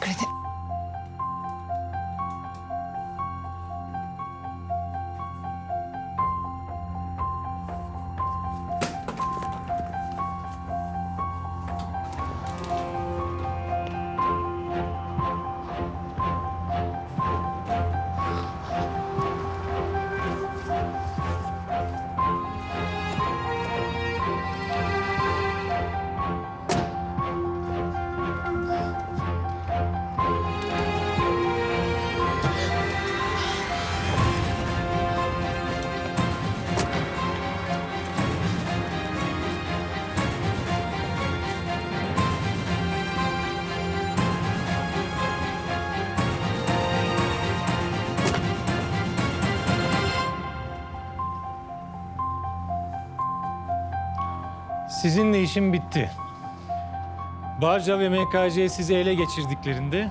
くれて。Sizinle işim bitti. Barca ve MKC sizi ele geçirdiklerinde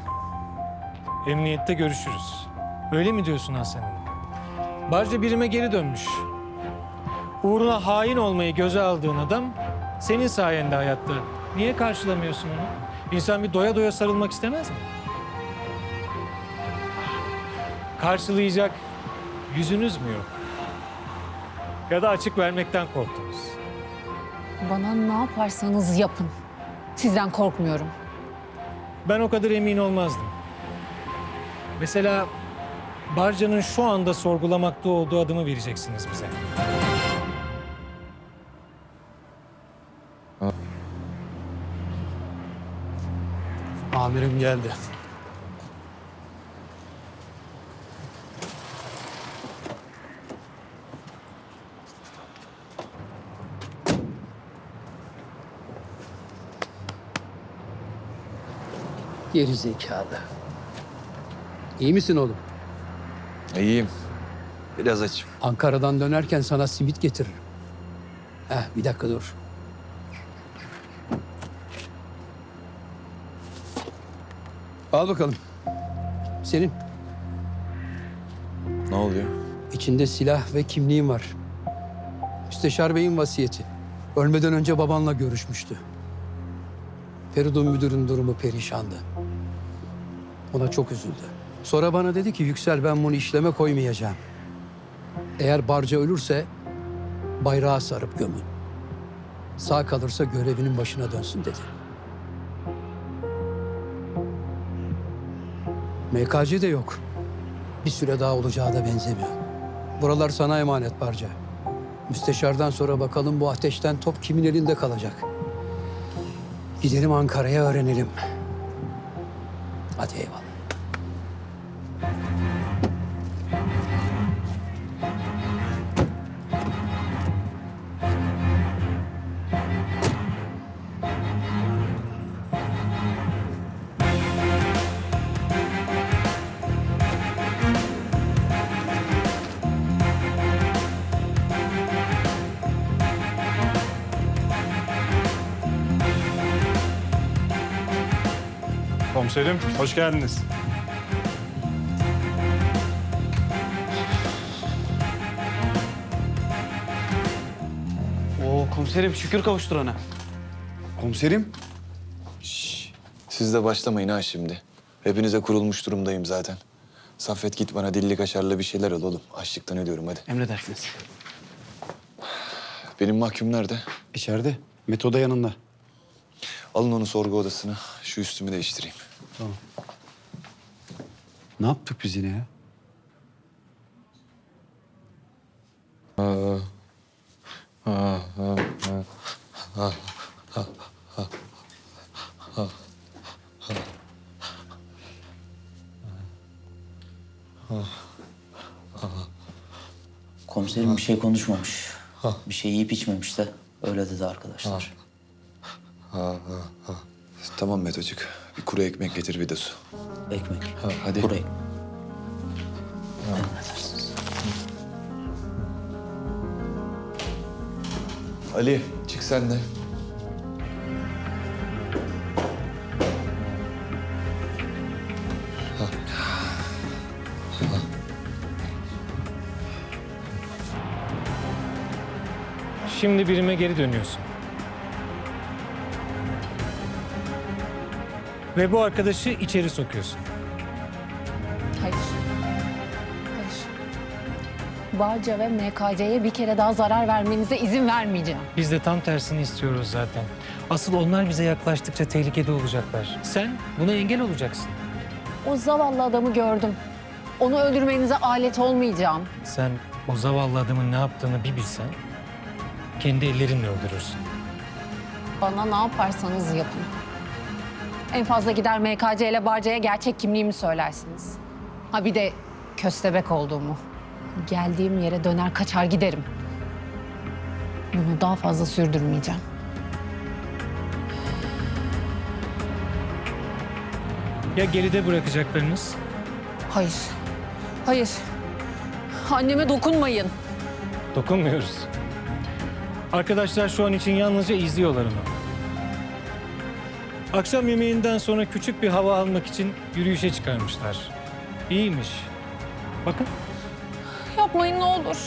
emniyette görüşürüz. Öyle mi diyorsun Hasan? Barca birime geri dönmüş. Uğruna hain olmayı göze aldığın adam senin sayende hayatta. Niye karşılamıyorsun onu? İnsan bir doya doya sarılmak istemez mi? Karşılayacak yüzünüz mü yok? Ya da açık vermekten korktunuz? Bana ne yaparsanız yapın. Sizden korkmuyorum. Ben o kadar emin olmazdım. Mesela Barca'nın şu anda sorgulamakta olduğu adımı vereceksiniz bize. Amirim geldi. Geri zekalı. İyi misin oğlum? İyiyim. Biraz açım. Ankara'dan dönerken sana simit getiririm. Heh, bir dakika dur. Al bakalım. Senin. Ne oluyor? İçinde silah ve kimliğin var. Müsteşar Bey'in vasiyeti. Ölmeden önce babanla görüşmüştü. Feridun müdürün durumu perişandı. Ona çok üzüldü. Sonra bana dedi ki Yüksel ben bunu işleme koymayacağım. Eğer Barca ölürse bayrağı sarıp gömün. Sağ kalırsa görevinin başına dönsün dedi. MKC de yok. Bir süre daha olacağı da benzemiyor. Buralar sana emanet Barca. Müsteşardan sonra bakalım bu ateşten top kimin elinde kalacak. Gidelim Ankara'ya öğrenelim. Hadi eyvallah. Komiserim, hoş geldiniz. Oo komiserim şükür kavuşturana. Komiserim. Şş, siz de başlamayın ha şimdi. Hepinize kurulmuş durumdayım zaten. Saffet git bana dilli kaşarlı bir şeyler al oğlum. Açlıktan ölüyorum hadi. Emredersiniz. Benim mahkum nerede? İçeride. Metoda yanında. Alın onu sorgu odasına. Şu üstümü değiştireyim. Ne yaptık biz yine ya? Komiserim bir şey konuşmamış. Bir şey yiyip içmemiş de öyle dedi arkadaşlar. Tamam Metocuk. Bir kuru ekmek getir bir de su. Ekmek. Ha, hadi. Burayı. Emredersiniz. Ali çık sen de. Şimdi birime geri dönüyorsun. Ve bu arkadaşı içeri sokuyorsun. Hayır. Hayır. Barca ve MKC'ye bir kere daha zarar vermenize izin vermeyeceğim. Biz de tam tersini istiyoruz zaten. Asıl onlar bize yaklaştıkça tehlikede olacaklar. Sen buna engel olacaksın. O zavallı adamı gördüm. Onu öldürmenize alet olmayacağım. Sen o zavallı adamın ne yaptığını bir bilsen kendi ellerinle öldürürsün. Bana ne yaparsanız yapın. En fazla gider MKC ile Barca'ya gerçek kimliğimi söylersiniz. Ha bir de köstebek olduğumu. Geldiğim yere döner kaçar giderim. Bunu daha fazla sürdürmeyeceğim. Ya geride bırakacaklarınız? Hayır. Hayır. Anneme dokunmayın. Dokunmuyoruz. Arkadaşlar şu an için yalnızca izliyorlar onu. Akşam yemeğinden sonra küçük bir hava almak için yürüyüşe çıkarmışlar. İyiymiş. Bakın. Yapmayın ne olur.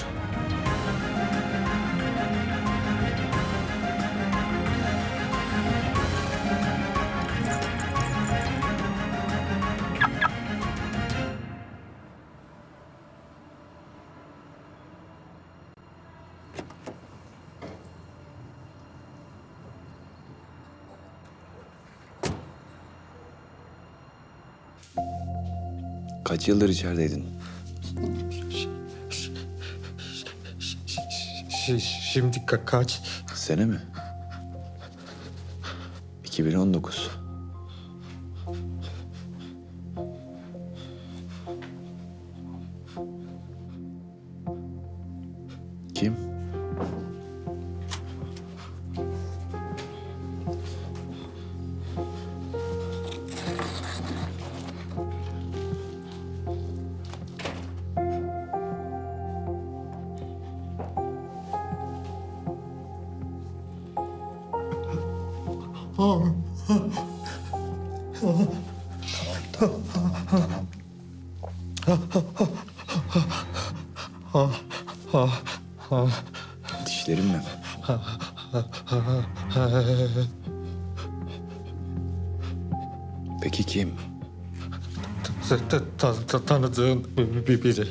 Kaç yıldır içerideydin? Şimdi ka- kaç? Sene mi? 2019. Dişlerim mi? Peki kim? Ta- ta- ta- tanıdığın bir biri.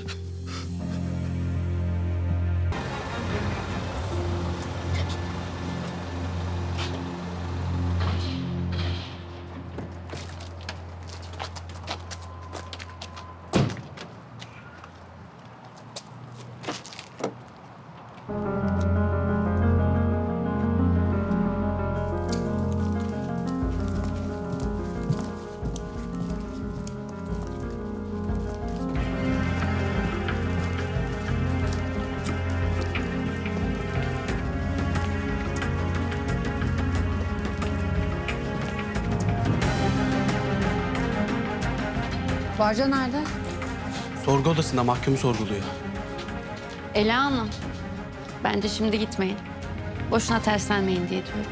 Barca nerede? Sorgu odasında mahkumu sorguluyor. Ela Hanım, bence şimdi gitmeyin. Boşuna terslenmeyin diye diyorum.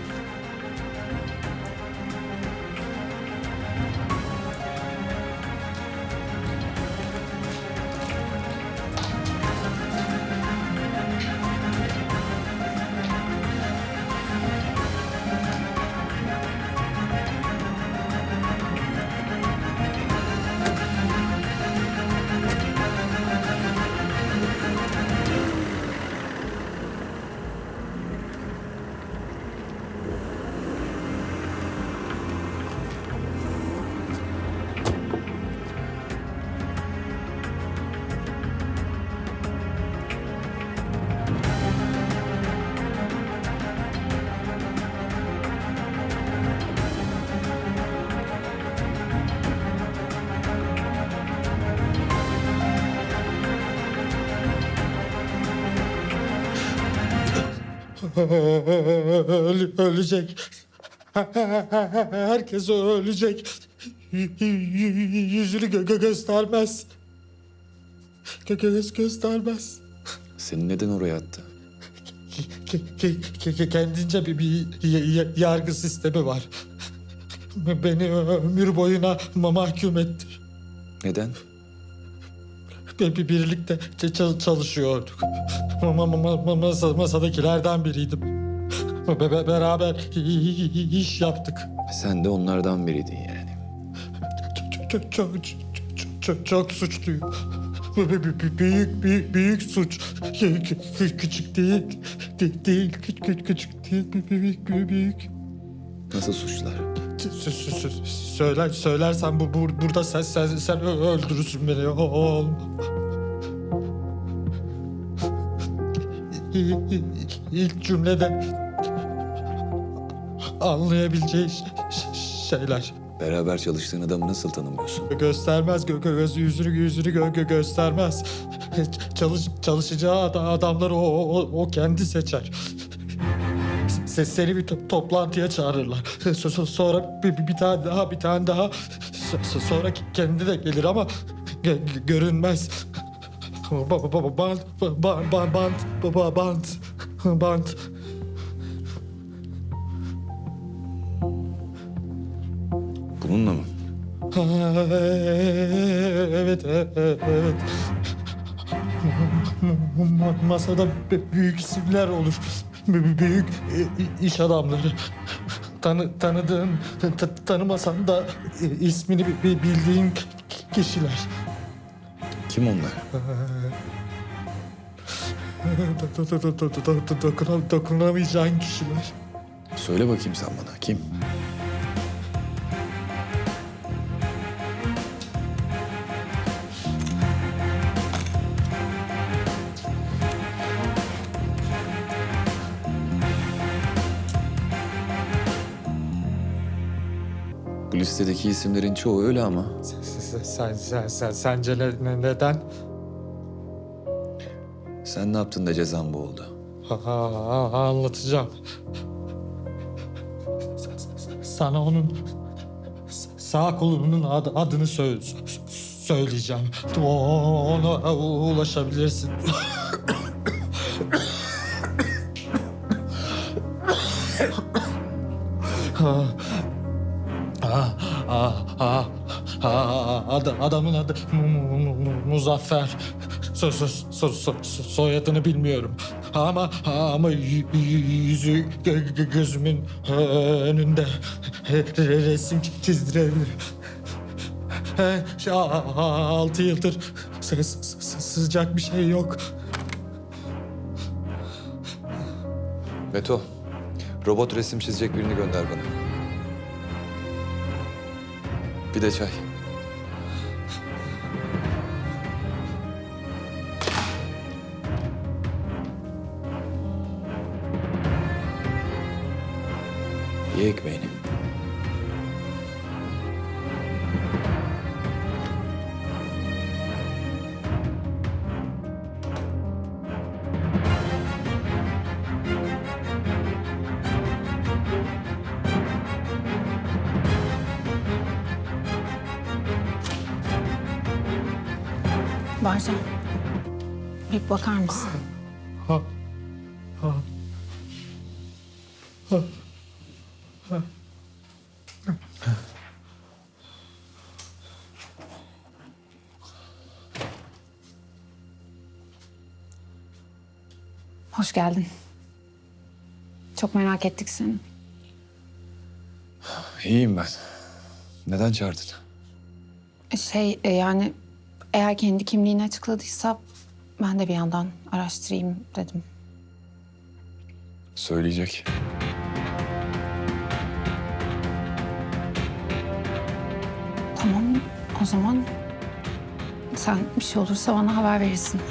Öl- ölecek. Herkes ölecek. Yüzünü gö- gö- göstermez. Gö- gö- göstermez. Seni neden oraya attı? Ke- ke- ke- ke- Kendince bir, bir yargı sistemi var. Beni ömür boyuna ma- mahkum etti. Neden? Bir, bir birlikte çalışıyorduk. Ma- ma- ma- ma- masa- masadakilerden biriydim. Be- be- beraber iş yaptık. Sen de onlardan biriydin yani. çok, çok, çok, çok, çok suçluyum. Bir- bir- Büyük, büyük, büyük suç. Kü- kü- Küçük değil, de- değil, küçük, küçük, değil, büyük, büyük, büyük. Nasıl suçlar? Sö- sö- sö- Söyler, söylersen bu, bu burada sen, sen, sen öldürürsün beni oğlum. İlk cümlede anlayabileceği şeyler. Beraber çalıştığın adamı nasıl tanımıyorsun? Göstermez gö gö- göz yüzünü yüzünü gö gö göstermez. Çalış çalışacağı ad- adamları o, o, o kendi seçer. Se seni bir to- toplantıya çağırırlar. So- so- sonra bir, bir, tane daha bir tane daha. So- so- sonra kendi de gelir ama gö- görünmez. Ba- ba- ba- Bant, ba- ba- ba- bant, ba- ba- bant, bant. Bununla mı? Evet, evet, evet. Ma- Masada büyük isimler olur. Büyük e, iş adamları. Tanı, tanıdığın, ta- tanımasan da e, ismini bi- bi- bildiğin kişiler. Kim onlar? Do- do- do- do- do- do- do- dokuna- Dokunamayacağın kişiler. Söyle bakayım sen bana. Kim? Bu listedeki isimlerin çoğu öyle ama. Sen, sen, sen, sen, sen- sence ne- ne- neden? Sen ne yaptın da cezan bu oldu? Ha, ha, ha, anlatacağım. Sa- sa- Sana onun sağ kolunun ad- adını sö- sö- söyleyeceğim. O- Ona ulaşabilirsin. Ad- adamın adı Mu- Mu- Mu- Muzaffer. So, so, so, so- so- soyadını bilmiyorum. Ama ama yüzü gö- gö- gözümün önünde Re- resim çizdirebilir. A- altı yıldır sı- sı- sı- sıcak bir şey yok. Beto, robot resim çizecek birini gönder bana. Bir de çay. Ye ekmeğini. Barca. Bir bakar mısın? Hoş geldin. Çok merak ettik seni. İyiyim ben. Neden çağırdın? Şey e, yani eğer kendi kimliğini açıkladıysa ben de bir yandan araştırayım dedim. Söyleyecek. Tamam o zaman sen bir şey olursa bana haber verirsin.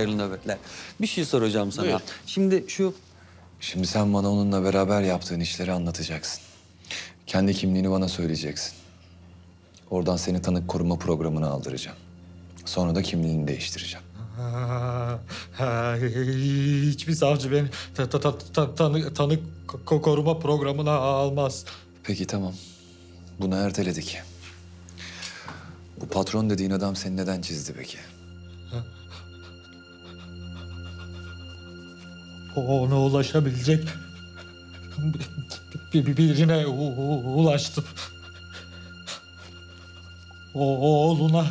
Hayırlı nöbetler. Bir şey soracağım sana. Buyur. Şimdi şu Şimdi sen bana onunla beraber yaptığın işleri anlatacaksın. Kendi kimliğini bana söyleyeceksin. Oradan seni tanık koruma programına aldıracağım. Sonra da kimliğini değiştireceğim. Ha, ha, hiçbir savcı beni ta, ta, ta, ta- tanı, tanık ko- koruma programına almaz. Peki tamam. Bunu erteledik. Bu patron dediğin adam seni neden çizdi peki? Ona ulaşabilecek bir- bir- birine ulaştım. O oğluna.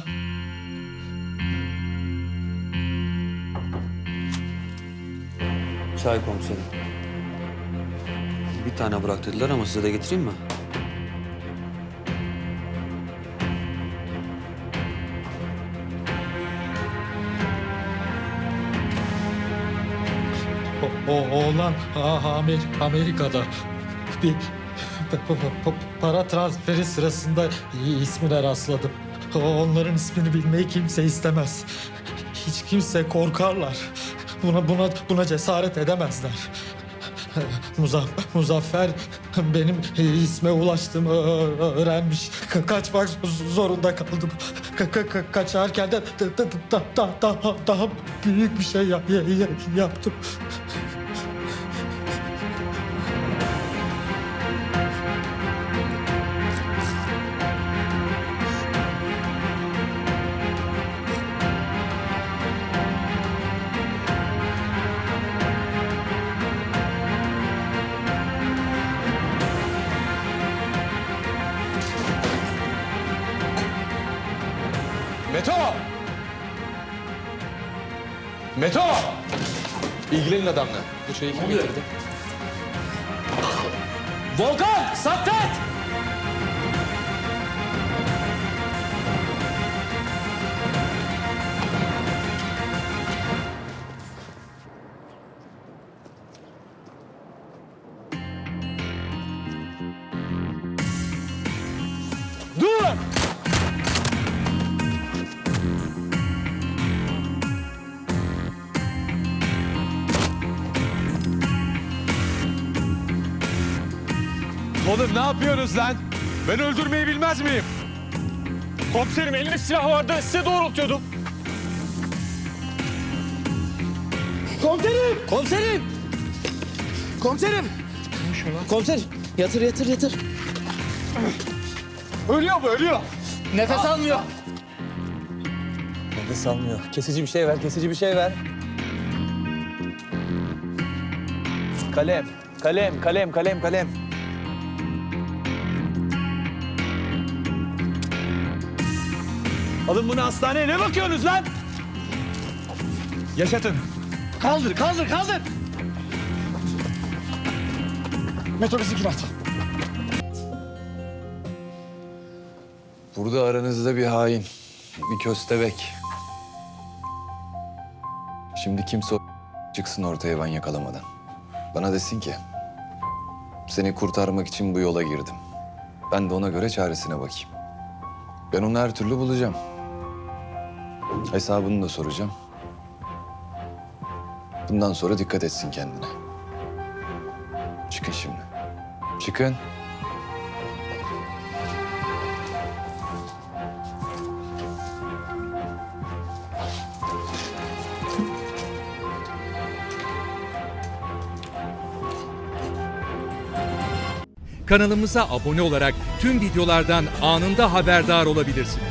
Çay komiserim. Bir tane bırak dediler ama size de getireyim mi? O, oğlan ah, Amer- Amerika'da bir para transferi sırasında ismine rastladım. Onların ismini bilmeyi kimse istemez. Hiç kimse korkarlar. Buna buna buna cesaret edemezler. Muzaff Muzaffer benim isme ulaştığımı öğrenmiş. Ka- Kaçmak zorunda kaldım. Ka- ka- ka- kaçarken de da- da- da- da- daha büyük bir şey ya- ya- ya- yaptım. Meto! Meto! İlgilenin adamla. Bu şeyi kim getirdi? Volkan! Saffet! Oğlum ne yapıyorsunuz lan? Ben öldürmeyi bilmez miyim? Komiserim elinde silah vardı size doğrultuyordum. Komiserim! Komiserim! Komiserim! Komiserim yatır yatır yatır. Ölüyor bu ölüyor. Nefes almıyor. Nefes almıyor. Kesici bir şey ver, kesici bir şey ver. Kalem, kalem, kalem, kalem, kalem. Alın bunu hastaneye. Ne bakıyorsunuz lan? Yaşatın. Kaldır, kaldır, kaldır. Metrobüsü kirat. Burada aranızda bir hain, bir köstebek. Şimdi kimse çıksın ortaya ben yakalamadan. Bana desin ki, seni kurtarmak için bu yola girdim. Ben de ona göre çaresine bakayım. Ben onu her türlü bulacağım. Hesabını da soracağım. Bundan sonra dikkat etsin kendine. Çıkın şimdi. Çıkın. Kanalımıza abone olarak tüm videolardan anında haberdar olabilirsiniz.